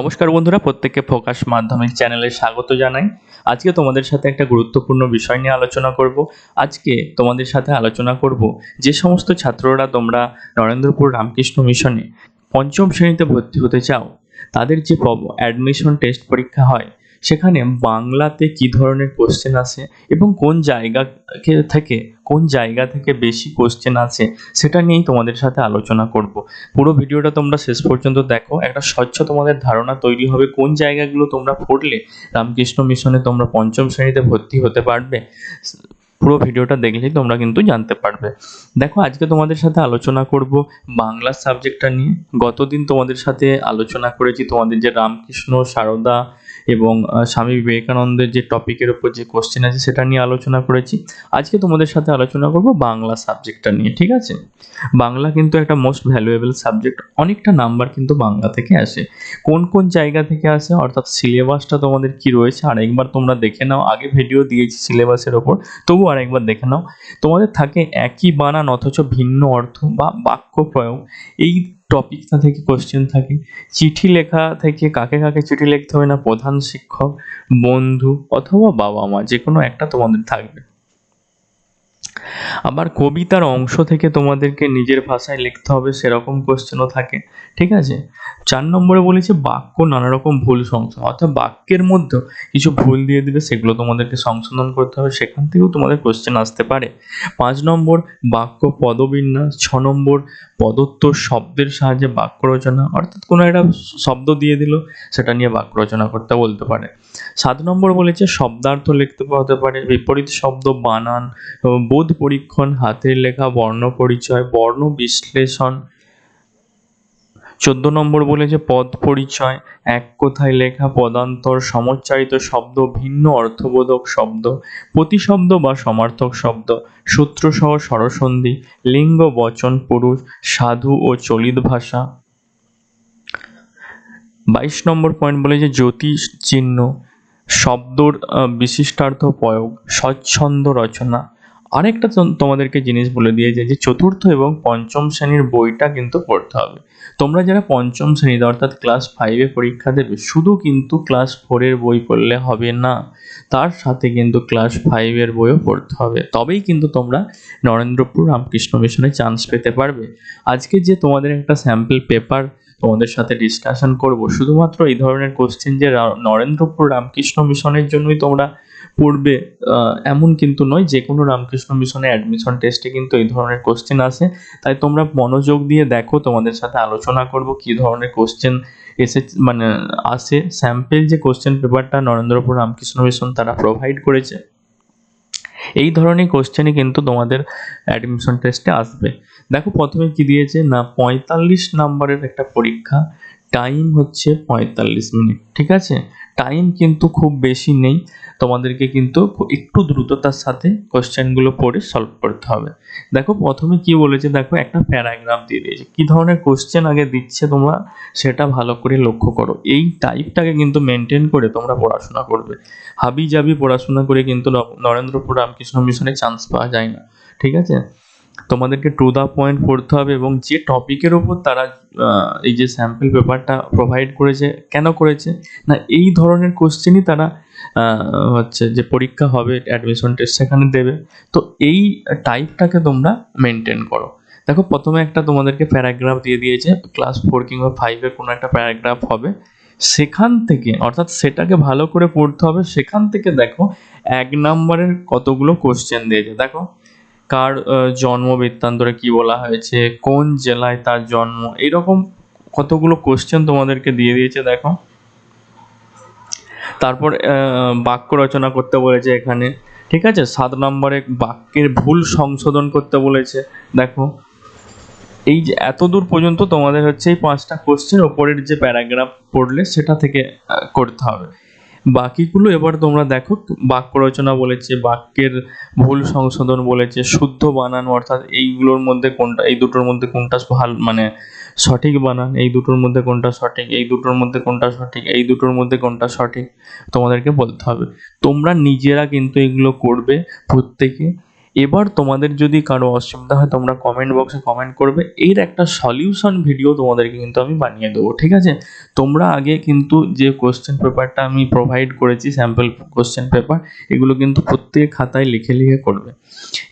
নমস্কার বন্ধুরা, প্রত্যেককে ফোকাস মাধ্যমিক চ্যানেলে স্বাগত জানাই। আজকে তোমাদের সাথে একটা গুরুত্বপূর্ণ বিষয় নিয়ে আলোচনা করব। আজকে তোমাদের সাথে আলোচনা করব যে সমস্ত ছাত্ররা তোমরা নরেন্দ্রপুর রামকৃষ্ণ মিশনে পঞ্চম শ্রেণীতে ভর্তি হতে চাও, তাদের যে অ্যাডমিশন টেস্ট পরীক্ষা হয়, সেখানে বাংলাতে কি ধরনের কোশ্চেন আসে এবং কোন জায়গা থেকে কোন জায়গা থেকে বেশি কোশ্চেন আছে সেটা নিয়েই তোমাদের সাথে আলোচনা করব। পুরো ভিডিওটা তোমরা শেষ পর্যন্ত দেখো। একটা স্বচ্ছ তোমাদের ধারণা তৈরি হবে কোন জায়গাগুলো তোমরা পড়লে। রামকৃষ্ণ মিশনে তোমরা পঞ্চম শ্রেণীতে ভর্তি হতে পারবে। পুরো ভিডিওটা দেখলেই তোমরা কিন্তু জানতে পারবে। দেখো, আজকে তোমাদের সাথে আলোচনা করব বাংলা সাবজেক্টটা নিয়ে। গতদিন তোমাদের সাথে আলোচনা করেছি তোমাদের যে রামকৃষ্ণ, সারদা এবং স্বামী বিবেকানন্দের যে টপিকের উপর যে কোশ্চেন আছে সেটা নিয়ে আলোচনা করেছি। আজকে তোমাদের সাথে আলোচনা করব বাংলা সাবজেক্টটা নিয়ে, ঠিক আছে? বাংলা কিন্তু একটা মোস্ট ভ্যালুয়েবল সাবজেক্ট অনেকটা নাম্বার কিন্তু বাংলা থেকে আসে। কোন কোন জায়গা থেকে আসে? অর্থাৎ সিলেবাসটা তোমাদের কি রয়েছে? আর একবার তোমরা দেখে নাও। আগে ভিডিও দিয়েছি সিলেবাসের ওপর তবু আরেকবার দেখে নাও। তোমাদের থাকে একই বানান, অথচ ভিন্ন অর্থ বা বাক্য প্রয়োগ। এই টপিকটা থেকে কোশ্চেন থাকে, চিঠি লেখা থেকে কাকে কাকে চিঠি লিখতে হবে না? প্রধান শিক্ষক, বন্ধু অথবা বাবা মা যে কোনো একটা তোমাদের থাকবে। আবার কবিতার অংশ থেকে তোমাদেরকে নিজের ভাষায় লিখতে হবে, সেরকম কোশ্চেনও থাকে। ঠিক আছে? চার নম্বরে বলেছে বাক্য নানা রকম ভুল সংশোধন। অর্থাৎ বাক্যের মধ্যে কিছু ভুল দিয়ে দিলে সেগুলো তোমাদেরকে সংশোধন করতে হবে। সেখান থেকেও তোমাদের কোশ্চেন আসতে পারে। পাঁচ নম্বর, বাক্য পদবিন্যাস। ছ নম্বর পদত্ব শব্দের সাহায্যে বাক্য রচনা। অর্থাৎ কোনো একটা শব্দ দিয়ে দিল, সেটা নিয়ে বাক্য রচনা করতে বলতে পারে। সাত নম্বর বলেছে শব্দার্থ লিখতে হতে পারে। বিপরীত শব্দ বানান বোধ পরীক্ষণ হাতের লেখা, বর্ণ পরিচয়, বর্ণ বিশ্লেষণ। চোদ্দ নম্বর বলেছে পদ পরিচয়, এক কথায় লেখা, পদান্তর সমচ্চারিত শব্দ, ভিন্ন অর্থবোধক শব্দ, প্রতিশব্দ বা সমার্থক শব্দ, সূত্রসহ স্বরসন্ধি, লিঙ্গ, বচন, পুরুষ, সাধু ও চলিত ভাষা। বাইশ নম্বর পয়েন্ট বলেছে জ্যোতিষ চিহ্ন, শব্দর বিশিষ্টার্থ প্রয়োগ, স্বচ্ছন্দ রচনা। আরেকটা তোমাদেরকে জিনিস বলে দিয়েছে যে চতুর্থ এবং পঞ্চম শ্রেণির বইটা কিন্তু পড়তে হবে। তোমরা যারা পঞ্চম শ্রেণীতে অর্থাৎ ক্লাস ফাইভে পরীক্ষা দেবে, শুধু কিন্তু ক্লাস ফোরের বই পড়লে হবে না, তার সাথে কিন্তু ক্লাস ফাইভের বইও পড়তে হবে। তবেই কিন্তু তোমরা নরেন্দ্রপুর রামকৃষ্ণ মিশনে চান্স পেতে পারবে। আজকে যে তোমাদের একটা স্যাম্পল পেপার তোমাদের সাথে ডিসকাশন করব। শুধুমাত্র এই ধরনের কোশ্চেন যে নরেন্দ্রপুর রামকৃষ্ণ মিশনের জন্যই তোমরা পড়বে এমন কিন্তু নয় যে কোনো রামকৃষ্ণ মিশনে অ্যাডমিশন টেস্টে কিন্তু এই ধরনের কোশ্চেন আসে। তাই তোমরা মনোযোগ দিয়ে দেখো, তোমাদের সাথে আলোচনা করব কি ধরনের কোশ্চেন এসে মানে আসে। স্যাম্পেল যে কোশ্চেন পেপারটা নরেন্দ্রপুর রামকৃষ্ণ মিশন তারা প্রোভাইড করেছে। এই ধরনের কোশ্চেনই কিন্তু তোমাদের অ্যাডমিশন টেস্টে আসবে। দেখো প্রথমে কি দিয়েছে? না, পঁয়তাল্লিশ নাম্বারের একটা পরীক্ষা। টাইম হচ্ছে পঁয়তাল্লিশ মিনিট ঠিক আছে? টাইম কিন্তু খুব বেশি নেই। তোমাদেরকে কিন্তু একটু দ্রুততার সাথে কোশ্চেনগুলো পড়ে সলভ করতে হবে। দেখো, প্রথমে কি বলেছে? দেখো, একটা প্যারাগ্রাফ দিয়ে দিয়েছে। কি ধরনের কোশ্চেন আগে দিচ্ছে তোমরা? সেটা ভালো করে লক্ষ্য করো। এই টাইপটাকে কিন্তু মেনটেন করে তোমরা পড়াশোনা করবে। হাবি জাবি পড়াশোনা করে কিন্তু নরেন্দ্রপুর রামকৃষ্ণ মিশনে চান্স পাওয়া যায় না। ঠিক আছে? তোমাদেরকে টু দ্য পয়েন্ট পড়তে হবে এবং যে টপিকের ওপর তারা এই যে স্যাম্পল পেপারটা প্রোভাইড করেছে, কেন করেছে? না, এই ধরনের কোশ্চেনই তারা হচ্ছে যে পরীক্ষা হবে অ্যাডমিশন টেস্ট সেখানে দেবে। তো এই টাইপটাকে তোমরা মেনটেন করো। দেখো, প্রথমে একটা তোমাদেরকে প্যারাগ্রাফ দিয়ে দিয়েছে ক্লাস ফোর কিংবা ফাইভের কোনো একটা প্যারাগ্রাফ হবে। সেখান থেকে, অর্থাৎ সেটাকে ভালো করে পড়তে হবে, সেখান থেকে দেখো এক নম্বরের কতগুলো কোশ্চেন দিয়েছে। দেখো কার জন্ম বৃত্তান্তরে কি বলা হয়েছে, কোন জেলায় তার জন্ম, এরকম কতগুলো কোশ্চেন তোমাদেরকে দিয়ে দিয়েছে, দেখো। তারপর বাক্য রচনা করতে বলেছে এখানে, ঠিক আছে? সাত নম্বরে বাক্যের ভুল সংশোধন করতে বলেছে, দেখো। এই যে এত দূর পর্যন্ত তোমাদের হচ্ছে এই পাঁচটা কোশ্চেন ওপরের যে প্যারাগ্রাফ পড়লে সেটা থেকে করতে হবে। বাকিগুলো এবার তোমরা দেখো, বাক্য রচনা বলেছে, বাক্যের ভুল সংশোধন বলেছে, শুদ্ধ বানান অর্থাৎ এইগুলোর মধ্যে কোনটা, এই দুটোর মধ্যে কোনটা ভালো মানে সঠিক বানান, এই দুটোর মধ্যে কোনটা সঠিক, এই দুটোর মধ্যে কোনটা সঠিক, এই দুটোর মধ্যে কোনটা সঠিক, তোমাদেরকে বলতে হবে। তোমরা নিজেরা কিন্তু এগুলো করবে প্রত্যেকে। এবার তোমাদের যদি কারও অসুবিধা হয়, তোমরা কমেন্ট বক্সে কমেন্ট করবে। এর একটা সলিউশন ভিডিও তোমাদেরকে কিন্তু আমি বানিয়ে দেবো, ঠিক আছে? তোমরা আগে কিন্তু যে কোশ্চেন পেপারটা আমি প্রোভাইড করেছি স্যাম্পল কোশ্চেন পেপার এগুলো কিন্তু প্রত্যেক খাতায় লিখে লিখে করবে।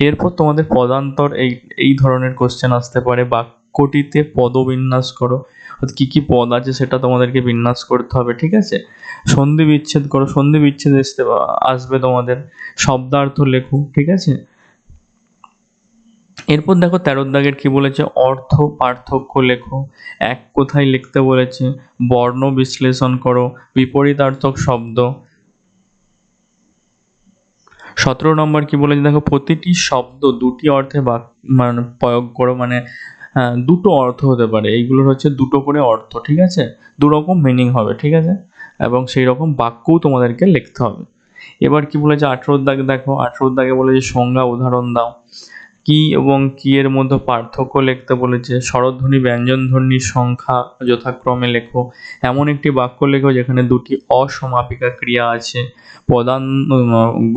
এরপর তোমাদের পদান্তর এই এই ধরনের কোশ্চেন আসতে পারে। বাক্যটিতে পদবিন্যাস করো। কী কী পদ আছে সেটা তোমাদেরকে বিন্যাস করতে হবে, ঠিক আছে? সন্ধি বিচ্ছেদ করো। সন্ধি বিচ্ছেদ আসতে, আসবে তোমাদের। শব্দার্থ লেখো, ঠিক আছে? এরপর দেখো তেরোর দাগের কি বলেছে? অর্থ পার্থক্য লেখো। এক কোথায় লিখতে বলেছে বর্ণ বিশ্লেষণ করো বিপরীতার্থক শব্দ। সতেরো নম্বর কি বলেছে? দেখো প্রতিটি শব্দ দুটি অর্থে বাক মানে প্রয়োগ করো মানে হ্যাঁ, দুটো অর্থ হতে পারে। এইগুলোর হচ্ছে দুটো করে অর্থ ঠিক আছে? দু রকম মিনিং হবে ঠিক আছে? এবং সেই রকম বাক্যও তোমাদেরকে লিখতে হবে। এবার কি বলেছে? আঠেরোর দাগে দেখো। আঠেরোর দাগে বলেছে সংজ্ঞা উদাহরণ দাও। কি এবং কি এর মধ্যে পার্থক্য লিখতে বলেছে? স্বরধ্বনি ব্যঞ্জনধ্বনির সংখ্যা যথাক্রমে লেখো। এমন একটি বাক্য লেখো যেখানে দুটি অসমাপিকা ক্রিয়া আছে। প্রধান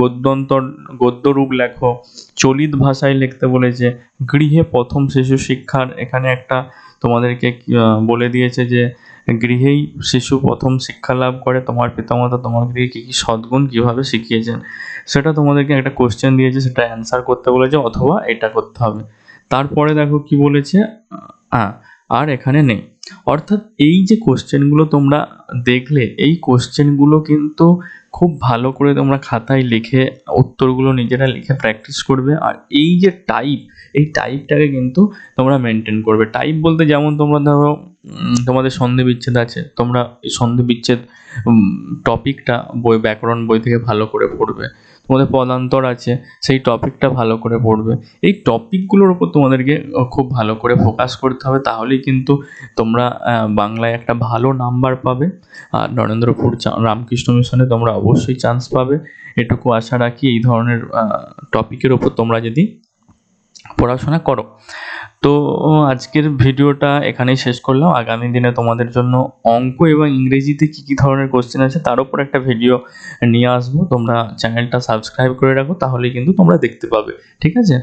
গদ্যন্তর, গদ্যরূপ লেখো। চলিত ভাষায় লিখতে বলেছে, গৃহে প্রথম শিশু শিক্ষার। এখানে একটা তোমাদেরকে বলে দিয়েছে যে গৃহেই শিশু প্রথম শিক্ষা লাভ করে, তোমার পিতামাতা তোমাদেরকে কী কী সদ্গুণ কীভাবে শিখিয়েছেন, সেটা তোমাদেরকে একটা কোশ্চেন দিয়েছে, সেটা অ্যান্সার করতে বলেছে অথবা এটা করতে হবে। তারপরে দেখো কি বলেছে হ্যাঁ আর এখানে নেই। অর্থাৎ এই যে কোশ্চেনগুলো তোমরা দেখলে, এই কোশ্চেনগুলো কিন্তু খুব ভালো করে তোমরা খাতায় লিখে, উত্তরগুলো নিজেরা লিখে প্র্যাকটিস করবে। আর এই যে টাইপ এই টাইপটাকে কিন্তু তোমরা মেনটেন করবে। টাইপ বলতে যেমন তোমরা ধরো তোমাদের সন্ধি বিচ্ছেদ আছে, তোমরা এই সন্ধি বিচ্ছেদ টপিকটা বই, ব্যাকরণ বই থেকে ভালো করে পড়বে। তোমাদের পদান্তর আছে, সেই টপিকটা ভালো করে পড়বে। এই টপিকগুলোর উপর তোমাদেরকে খুব ভালো করে ফোকাস করতে হবে, তাহলেই কিন্তু তোমরা বাংলায় একটা ভালো নাম্বার পাবে। আর নরেন্দ্রপুর রামকৃষ্ণ মিশনে তোমরা অবশ্যই চান্স পাবে। এটুকু আশা রাখি এই ধরনের টপিকের ওপর তোমরা যদি পড়াশোনা করো। তো আজকের ভিডিওটা এখানেই শেষ করলাম। আগামী দিনে তোমাদের জন্য অঙ্ক এবং ইংরেজিতে কী কী ধরনের কোশ্চেন আছে তার উপর একটা ভিডিও নিয়ে আসব। তোমরা চ্যানেলটা সাবস্ক্রাইব করে রাখো তাহলে কিন্তু তোমরা দেখতে পাবে। ঠিক আছে?